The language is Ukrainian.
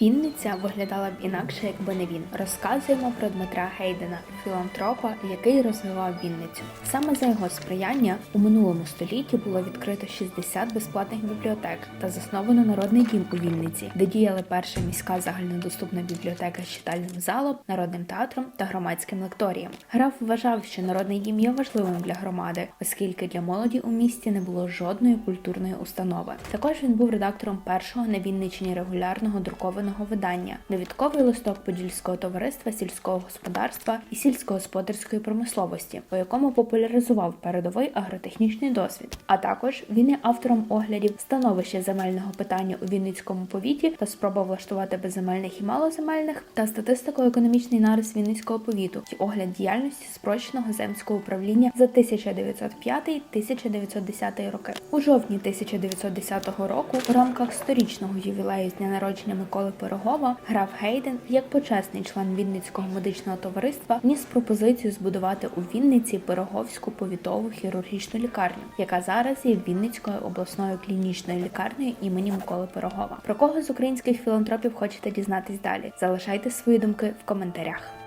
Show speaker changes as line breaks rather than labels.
Вінниця виглядала б інакше, якби не він. Розказуємо про Дмитра Гейдена, філантропа, який розвивав Вінницю. Саме за його сприяння у минулому столітті було відкрито 60 безплатних бібліотек та засновано народний дім у Вінниці, де діяли перша міська загальнодоступна бібліотека з читальним залом, народним театром та громадським лекторієм. Граф вважав, що народний дім є важливим для громади, оскільки для молоді у місті не було жодної культурної установи. Також він був редактором першого на Вінниччині регулярного друкованого видання Довідковий листок Подільського товариства сільського господарства і сільськогосподарської промисловості, у якому популяризував передовий агротехнічний досвід. А також він є автором оглядів становища земельного питання у Вінницькому повіті та спроба влаштувати безземельних і малоземельних та статистико-економічний нарис Вінницького повіту і огляд діяльності спрощеного земського управління за 1905-1910 роки. У жовтні 1910 року у рамках сторічного ювілею з дня народження Миколи Пирогова граф Гейден, як почесний член Вінницького медичного товариства, вніс пропозицію збудувати у Вінниці Пироговську повітову хірургічну лікарню, яка зараз є Вінницькою обласною клінічною лікарнею імені Миколи Пирогова. Про кого з українських філантропів хочете дізнатись далі? Залишайте свої думки в коментарях.